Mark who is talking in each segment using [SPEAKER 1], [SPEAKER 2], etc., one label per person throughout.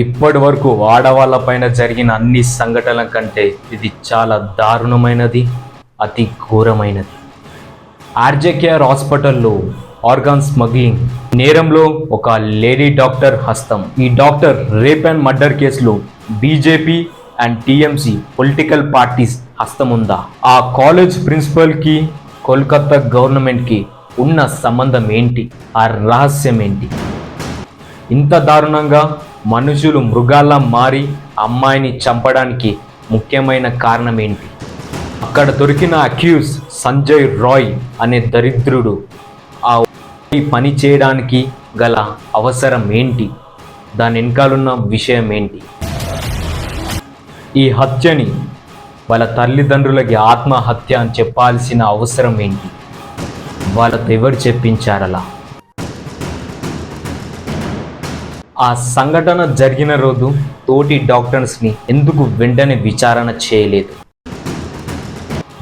[SPEAKER 1] ఇప్పటి వరకు ఆడవాళ్ళపైన జరిగిన అన్ని సంఘటనల కంటే ఇది చాలా దారుణమైనది అతి ఘోరమైనది. ఆర్జేకేఆర్ హాస్పిటల్లో ఆర్గాన్ స్మగ్లింగ్ నేరంలో ఒక లేడీ డాక్టర్ హస్తం. ఈ డాక్టర్ రేప్ అండ్ మర్డర్ కేసులో BJP and TMC political parties హస్తం ఉందా ఆ కాలేజ్ ప్రిన్సిపల్కి కోల్కతా గవర్నమెంట్కి ఉన్న సంబంధం ఏంటి? ఆ రహస్యం ఏంటి? ఇంత దారుణంగా మనుషులు మృగాల్లా మారి అమ్మాయిని చంపడానికి ముఖ్యమైన కారణం ఏంటి అక్కడ దొరికిన అక్యూస్ సంజయ్ రాయ్ అనే దరిద్రుడు ఆ పని చేయడానికి గల అవసరం ఏంటి దాని వెనకాలన్న విషయం ఏంటి ఈ హత్యని వాళ్ళ తల్లిదండ్రులకి ఆత్మహత్య అని చెప్పాల్సిన అవసరం ఏంటి వాళ్ళతో ఎవరు చెప్పించారలా? ఆ సంఘటన జరిగిన రోజు తోటి డాక్టర్స్ని ఎందుకు వెంటనే విచారణ చేయలేదు?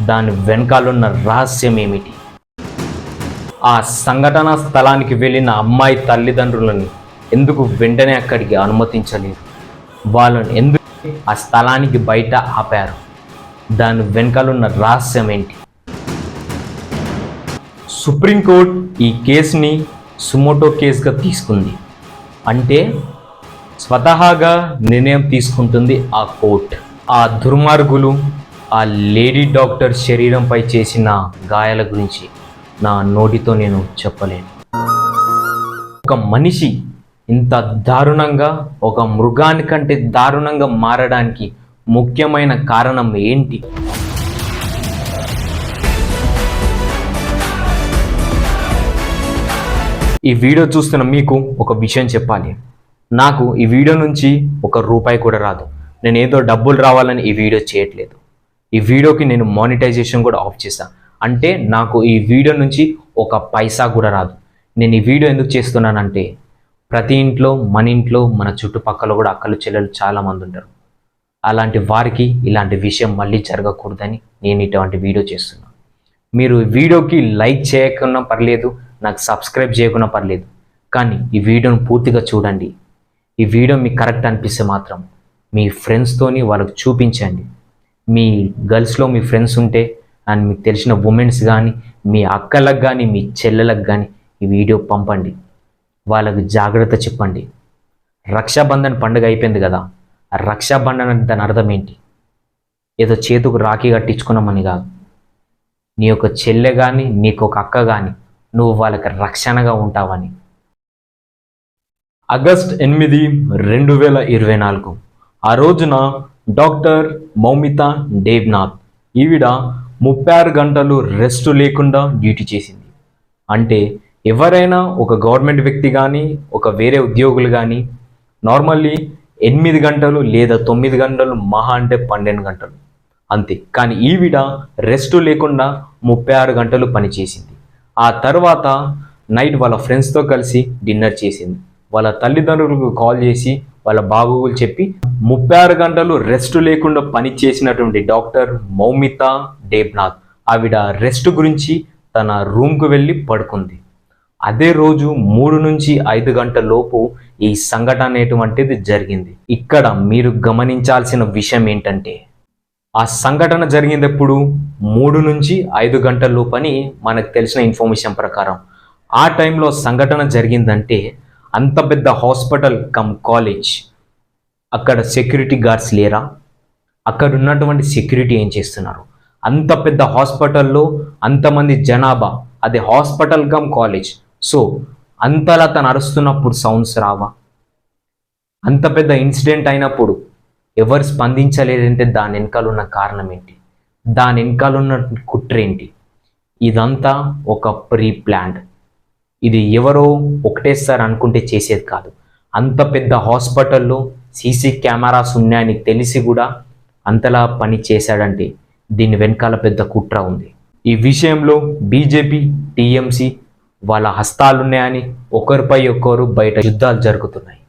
[SPEAKER 1] దాని వెనకాలన్న రహస్యం ఏమిటి? ఆ సంఘటన స్థలానికి వెళ్ళిన అమ్మాయి తల్లిదండ్రులని ఎందుకు వెంటనే అక్కడికి అనుమతించలేదు? వాళ్ళని ఎందుకు ఆ స్థలానికి బయట ఆపారు? దాని వెనకాలన్న రహస్యం ఏంటి? సుప్రీంకోర్టు ఈ కేసుని సుమోటో కేసుగా తీసుకుంది. అంటే స్వతహాగా నిర్ణయం తీసుకుంటుంది ఆ కోర్ట్. ఆ దుర్మార్గులు ఆ లేడీ డాక్టర్ శరీరంపై చేసిన గాయాల గురించి నా నోటితో నేను చెప్పలేను. ఒక మనిషి ఇంత దారుణంగా ఒక మృగానికంటే దారుణంగా మారడానికి ముఖ్యమైన కారణం ఏంటి? ఈ వీడియో చూస్తున్న మీకు ఒక విషయం చెప్పాలి. నాకు ఈ వీడియో నుంచి ఒక రూపాయి కూడా రాదు. నేను ఏదో డబ్బులు రావాలని ఈ వీడియో చేయట్లేదు. ఈ వీడియోకి నేను మానిటైజేషన్ కూడా ఆఫ్ చేశాను అంటే నాకు ఈ వీడియో నుంచి ఒక పైసా కూడా రాదు. నేను ఈ వీడియో ఎందుకు చేస్తున్నానంటే ప్రతి ఇంట్లో మన ఇంట్లో మన చుట్టుపక్కల కూడా అక్కలు చెల్లెలు చాలామంది ఉంటారు. అలాంటి వారికి ఇలాంటి విషయం మళ్ళీ జరగకూడదని నేను ఇటువంటి వీడియో చేస్తున్నాను మీరు వీడియోకి లైక్ చేయకున్నా పర్లేదు నాకు సబ్స్క్రైబ్ చేయకున్నా పర్లేదు కానీ ఈ వీడియోను పూర్తిగా చూడండి. ఈ వీడియో మీకు కరెక్ట్ అనిపిస్తే మాత్రం మీ ఫ్రెండ్స్తోని వాళ్ళకు చూపించండి. మీ గర్ల్స్లో మీ ఫ్రెండ్స్ ఉంటే అండ్ మీకు తెలిసిన ఉమెన్స్ కానీ మీ అక్కలకు కానీ మీ చెల్లెలకు కానీ ఈ వీడియో పంపండి. వాళ్ళకు జాగ్రత్త చెప్పండి. రక్షాబంధన్ పండుగ అయిపోయింది కదా రక్షాబంధన్ అంటే దాని అర్థం ఏంటి? ఏదో చేతుకు రాఖీ కట్టించుకున్నామని కాదు. నీ యొక్క చెల్లె కానీ నీకు ఒక అక్క కానీ నువ్వు వాళ్ళకి రక్షణగా ఉంటావని. ఆగస్ట్ ఎనిమిది రెండు వేల ఇరవై నాలుగు. ఆ రోజున డాక్టర్ మౌమిత దేవ్నాథ్ ఈవిడ ముప్పై ఆరు గంటలు రెస్ట్ లేకుండా డ్యూటీ చేసింది. అంటే ఎవరైనా ఒక గవర్నమెంట్ వ్యక్తి కానీ ఒక వేరే ఉద్యోగులు కానీ నార్మల్లీ ఎనిమిది గంటలు లేదా తొమ్మిది గంటలు మహా అంటే పన్నెండు గంటలు. అంతే. కానీ ఈవిడ రెస్ట్ లేకుండా ముప్పై ఆరు గంటలు పనిచేసింది ఆ తర్వాత నైట్ వాళ్ళ ఫ్రెండ్స్తో కలిసి డిన్నర్ చేసింది. వాళ్ళ తల్లిదండ్రులకు కాల్ చేసి వాళ్ళ బాగోగులు చెప్పి ముప్పై ఆరు గంటలు రెస్ట్ లేకుండా పని చేసినటువంటి డాక్టర్ మౌమిత దేబ్నాథ్ ఆవిడ రెస్ట్ గురించి తన రూమ్కు వెళ్ళి పడుకుంది. అదే రోజు మూడు నుంచి ఐదు గంటల లోపు ఈ సంఘటన అనేటువంటిది జరిగింది. ఇక్కడ మీరు గమనించాల్సిన విషయం ఏంటంటే ఆ సంఘటన జరిగినప్పుడు మూడు నుంచి ఐదు గంటల లోపని మనకు తెలిసిన ఇన్ఫర్మేషన్ ప్రకారం ఆ టైంలో సంఘటన జరిగిందంటే అంత పెద్ద హాస్పిటల్ కమ్ కాలేజ్ అక్కడ సెక్యూరిటీ గార్డ్స్ లేరా? అక్కడ ఉన్నటువంటి సెక్యూరిటీ ఏం చేస్తున్నారు? అంత పెద్ద హాస్పిటల్లో అంతమంది జనాభా అది హాస్పిటల్ కమ్ కాలేజ్. సో అంతలా తను అరుస్తున్నప్పుడు సౌండ్స్ రావా? అంత పెద్ద ఇన్సిడెంట్ అయినప్పుడు ఎవరు స్పందించలేదంటే దాని వెనకాల ఉన్న కారణం ఏంటి? దాని వెనకాల ఉన్న కుట్ర ఏంటి? ఇదంతా ఒక ప్రీ ప్లాంట్ ఇది ఎవరో ఒకటేసారి అనుకుంటే చేసేది కాదు. అంత పెద్ద హాస్పిటల్లో సీసీ కెమెరాస్ ఉన్నాయని తెలిసి కూడా అంతలా పని చేశాడంటే దీని వెనకాల పెద్ద కుట్ర ఉంది. ఈ విషయంలో బీజేపీ టీఎంసీ వాళ్ళ హస్తాలున్నాయని ఒకరిపై ఒకరు బయట యుద్ధాలు జరుగుతున్నాయి.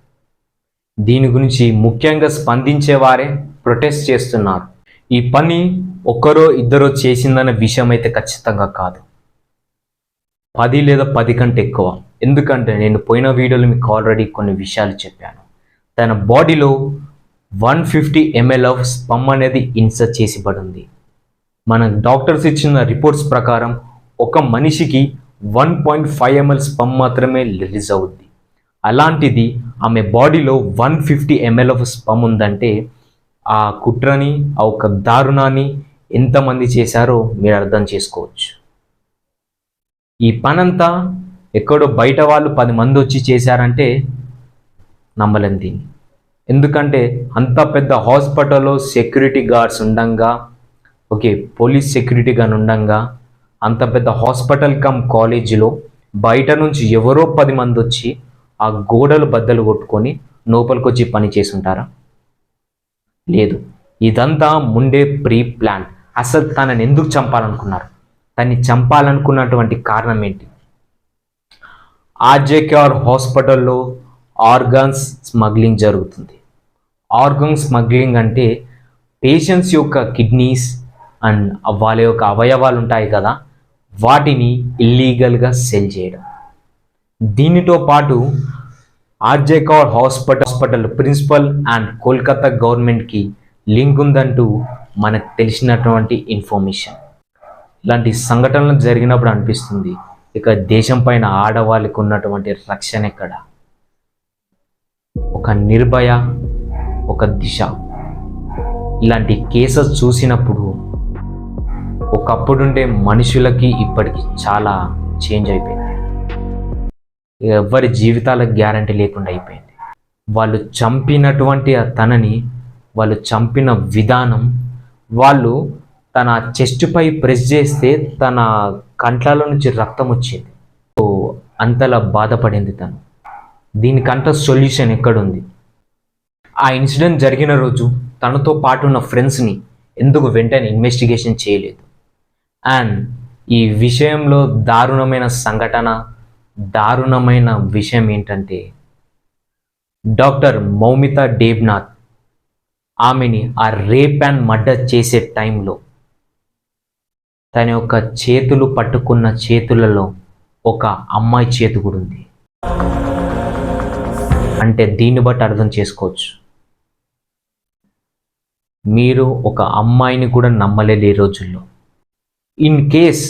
[SPEAKER 1] దీని గురించి ముఖ్యంగా స్పందించేవారే ప్రొటెస్ట్ చేస్తున్నారు. ఈ పని ఒక్కరో ఇద్దరో చేసిందన్న విషయం అయితే ఖచ్చితంగా కాదు. పది లేదా పది కంటే ఎక్కువ. ఎందుకంటే నేను పోయిన వీడియోలో మీకు ఆల్రెడీ కొన్ని విషయాలు చెప్పాను. తన బాడీలో one fifty ML of sperm అనేది ఇన్సర్ట్ చేసిబడింది. మన డాక్టర్స్ ఇచ్చిన రిపోర్ట్స్ ప్రకారం ఒక మనిషికి one point five ML sperm మాత్రమే రిలీజ్ అవుద్ది. అలాంటిది ఆమె బాడీలో one fifty ML of sperm ఉందంటే ఆ కుట్రని ఆ ఒక దారుణాన్ని ఎంతమంది చేశారో మీరు అర్థం చేసుకోవచ్చు. ఈ పనంతా ఎక్కడో బయట వాళ్ళు పది మంది వచ్చి చేశారంటే నమ్మలేం దీన్ని. ఎందుకంటే అంత పెద్ద హాస్పిటల్లో సెక్యూరిటీ గార్డ్స్ ఉండంగా ఓకే పోలీస్ సెక్యూరిటీ గాన్ ఉండంగా అంత పెద్ద హాస్పిటల్ కమ్ కాలేజీలో బయట నుంచి ఎవరో పది మంది వచ్చి ఆ గోడలు బద్దలు కొట్టుకొని లోపలికొచ్చి పని చేసుంటారా లేదు. ఇదంతా ముందే ప్రీ ప్లాన్. అసలు తనని ఎందుకు చంపాలనుకున్నారు? తన్ని చంపాలనుకున్నటువంటి కారణం ఏంటి? ఆర్జేకేఆర్ హాస్పిటల్లో ఆర్గాన్స్ స్మగ్లింగ్ జరుగుతుంది. ఆర్గన్ స్మగ్లింగ్ అంటే పేషెంట్స్ యొక్క కిడ్నీస్ అండ్ వాళ్ళ యొక్క అవయవాలు ఉంటాయి కదా వాటిని ఇల్లీగల్గా సెల్ చేయడం. దీనితో పాటు R J Kar hospital hospital principal and Kolkata గవర్నమెంట్కి లింక్ ఉందంటూ మనకు తెలిసినటువంటి ఇన్ఫర్మేషన్. ఇలాంటి సంఘటనలు జరిగినప్పుడు అనిపిస్తుంది ఇక దేశం పైన ఆడవాళ్ళకి ఉన్నటువంటి రక్షణ ఎక్కడ? ఒక నిర్భయ ఒక దిశ. ఇలాంటి కేసెస్ చూసినప్పుడు ఒకప్పుడుండే మనుషులకి ఇప్పటికి చాలా చేంజ్ అయిపోయింది. ఎవరి జీవితాలకు గ్యారంటీ లేకుండా అయిపోయింది. వాళ్ళు చంపినటువంటి ఆ తనని వాళ్ళు చంపిన విధానం వాళ్ళు తన చెస్ట్పై ప్రెస్ చేస్తే తన కంట్లలో నుంచి రక్తం వచ్చింది. సో అంతలా బాధపడింది తను. దీనికంట సొల్యూషన్ ఎక్కడుంది? ఆ ఇన్సిడెంట్ జరిగిన రోజు తనతో పాటు ఉన్న ఫ్రెండ్స్ని ఎందుకు వెంటనే ఇన్వెస్టిగేషన్ చేయలేదు? అండ్ ఈ విషయంలో దారుణమైన సంఘటన దారుణమైన విషయం ఏంటంటే డాక్టర్ మౌమిత డేబ్నాథ్ ఆమెని ఆ రేప్ అండ్ మర్డర్ చేసే టైంలో తన యొక్క చేతులు పట్టుకున్న చేతులలో ఒక అమ్మాయి చేతి కూడా ఉంది. అంటే దీన్ని బట్టి అర్థం చేసుకోవచ్చు. మీరు ఒక అమ్మాయిని కూడా నమ్మలేదు ఈ రోజుల్లో. ఇన్ కేస్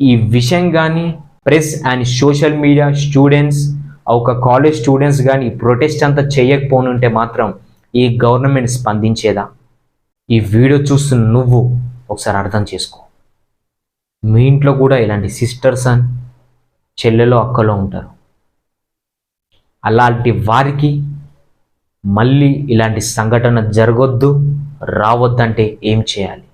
[SPEAKER 1] ఈ విషయం కానీ press and social media students ఒక కాలేజ్ స్టూడెంట్స్ కానీ ఈ ప్రొటెస్ట్ అంతా చేయకపోనుంటే మాత్రం ఈ గవర్నమెంట్ స్పందించేదా? ఈ వీడియో చూస్తున్న నువ్వు ఒకసారి అర్థం చేసుకో. మీ ఇంట్లో కూడా ఇలాంటి సిస్టర్స్ అండ్ చెల్లెలో అక్కలో ఉంటారు. అలాంటి వారికి మళ్ళీ ఇలాంటి సంఘటన జరగొద్దు రావద్దంటే ఏం చేయాలి?